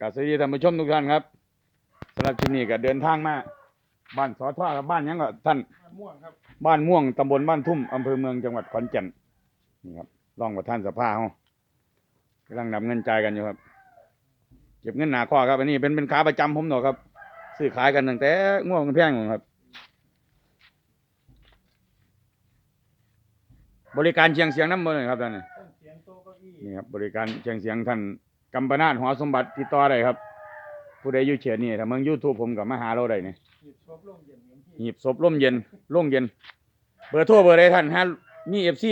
กสวัสดีท่านผู้ชมทุกท่านครับสำหรับที่นี่ก็เดินทางมาบ้านสอทอกับบ้านหยังก็ท่านม่วงครับบ้านม่วงตำบลบ้านทุ่มอำเภอเมืองจังหวัดขอนแก่นนี่ครับรองประธานสภาเฮากำลังนำเงินจ่ายกันอยู่ครับเก็บเงินหนาข้อครับอันนี้เป็นเป็นขาประจำผมเนาะครับซื้อขายกันตั้งแต่ง่วงแพงหมดครับ บริการเชียงเสียงน้ำมันเลยครับท่านนี่ต้นเสียงโต๊ะเก้าอี้นี่ครับบริการเชียงเสียงท่าน กัมปนาตหอสมบัติติดต่อได้ครับ ผู้ใดอยู่เฉียดนี่ถ้าเมืองยูทูบผมกับมาหาเราได้นี่หยิบชบลงเย็นเหมือนที่หีบศพร่มเย็นร่มเย็น เบอร์โทรเบอร์ใดท่านฮะมีเอฟซี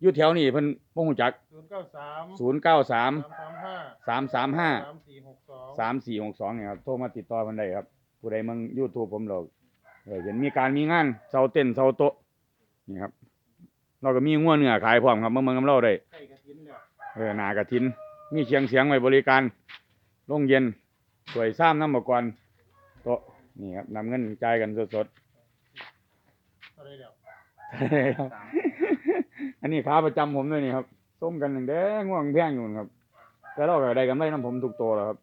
อยู่แถวนี้เพิ่นบ่ฮู้จักศูนย์เก้าสามศูนย์เก้าสามสามสามห้าสามสามห้าสามสี่หกสองสามสี่หกสองเนี่ยครับโทรมาติดต่อเพิ่นได้ครับ ผู้ใดเมืองยูทูบผมเราเออเห็นมีการมีงานเสาเต้นเสาโต๊ะนี่ครับเราก็มีงัวเนื้อขายพร้อมครับมาเมืองกับเราได้ไข่กระถินแล้วเออหนากระทิน มีเชียงเสียงไว้บริการโรงเย็นสวยซ้ำน้ำบกรโต๊ะนี่ครับนำเงินจ่ายกันสดอะไรแล้วๆอันนี้ขาประจำผมด้วยนี่ครับส้มกันหนึ่งแดงง่วงแพงอยู่นั่นครับ แต่เราก็ได้กำไรน้ำผมทุกตัวแล้วครับ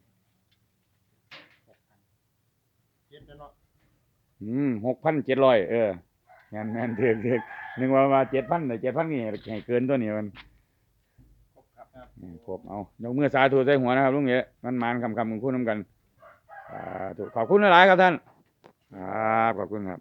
เย็นแล้วเนาะอืมหกพันเจ็ดร้อยเออแม่นแม่นเถือกเถือกนึกว่ามาเจ็ดพันแต่เจ็ดพันนี่ให้เกินตัวนี้มันครบ ครบครับอืมครบเอายกมือสาธุใส่หัวนะครับลุงเอ๋มันมานคำคำของคุณน้ำกัน ขอบคุณหลายครับท่าน ครับ ขอบคุณครับ